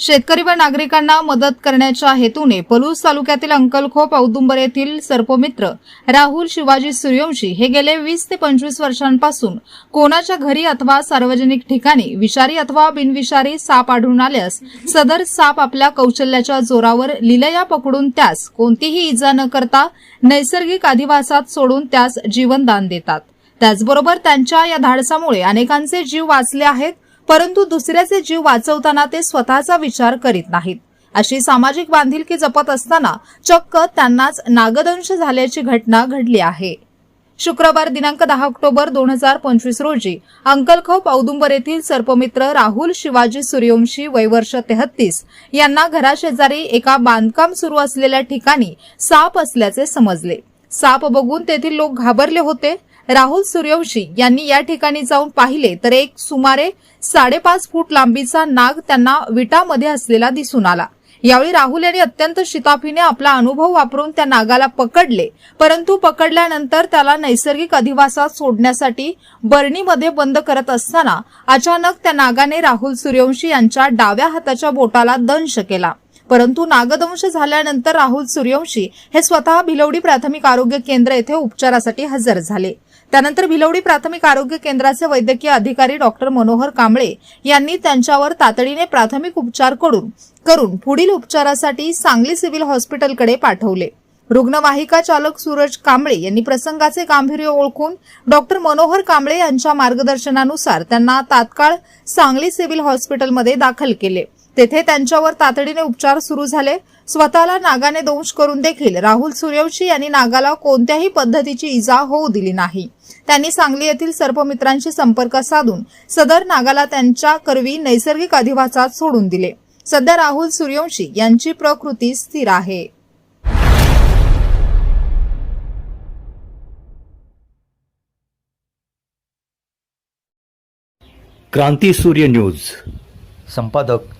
शेतकरी व नागरिकांना मदत करण्याच्या हेतूने पलूस तालुक्यातील अंकलखोप औदुंबर येथील सर्पमित्र राहुल शिवाजी सूर्यवंशी हे गेले वीस ते पंचवीस वर्षांपासून कोणाच्या घरी अथवा सार्वजनिक ठिकाणी विषारी अथवा बिनविषारी साप आढळून आल्यास सदर साप आपल्या कौशल्याच्या जोरावर लिलया पकडून त्यास कोणतीही इजा न करता नैसर्गिक अधिवासात सोडून त्यास जीवनदान देतात. त्याचबरोबर त्यांच्या या धाडसामुळे अनेकांचे जीव वाचले आहेत. परंतु दुसऱ्याचे जीव वाचवताना ते स्वतःचा विचार करीत नाहीत. अशी सामाजिक बांधिलकी जपत असताना चक्क त्यांनाच नागदंश झाल्याची घटना घडली आहे. शुक्रवार दिनांक दहा ऑक्टोबर दोन हजार पंचवीस रोजी अंकलखोप औदुंबर येथील सर्पमित्र राहुल शिवाजी सूर्यवंशी वयवर्ष तेहत्तीस यांना घराशेजारी एका बांधकाम सुरू असलेल्या ठिकाणी साप असल्याचे समजले. साप बघून तेथील लोक घाबरले होते राहुल सूर्यवंशी यांनी या ठिकाणी जाऊन पाहिले तर एक सुमारे साडेपाच फूट लांबीचा नाग त्यांना विटामध्ये असलेला दिसून आला. यावेळी राहुल यांनी अत्यंत शिताफीने आपला अनुभव वापरून त्या नागाला पकडले. परंतु पकडल्यानंतर त्याला नैसर्गिक अधिवासात सोडण्यासाठी बर्णीमध्ये बंद करत असताना अचानक त्या नागाने राहुल सूर्यवंशी यांच्या डाव्या हाताच्या बोटाला दंश केला. परंतु नागदंश झाल्यानंतर राहुल सूर्यवंशी हे स्वतः भिलवडी प्राथमिक आरोग्य केंद्र येथे उपचारासाठी हजर झाले. त्यानंतर भिलवडी प्राथमिक आरोग्य केंद्राचे वैद्यकीय अधिकारी डॉक्टर मनोहर कांबळे यांनी त्यांच्यावर तातडीने प्राथमिक उपचार करून करून पुढील उपचारासाठी सांगली सिव्हिल हॉस्पिटलकडे पाठवले. रुग्णवाहिका चालक सूरज कांबळे यांनी प्रसंगाचे गांभीर्य ओळखून डॉक्टर मनोहर कांबळे यांच्या मार्गदर्शनानुसार त्यांना तात्काळ सांगली सिव्हिल हॉस्पिटलमध्ये दाखल केले. तेथे त्यांच्यावर तातडीने उपचार सुरू झाले. स्वतःला नागाने दंश करून देखील राहुल सूर्यवंशी यांनी नागाला कोणत्याही पद्धतीची इजा होऊ दिली नाही. त्यांनी सांगली येथील सर्पमित्रांशी संपर्क साधून सदर नागाला त्यांच्या करवी नैसर्गिक अधिवासात सोडून दिले. सध्या राहुल सूर्यवंशी यांची प्रकृती स्थिर आहे. क्रांती सूर्य न्यूज. संपादक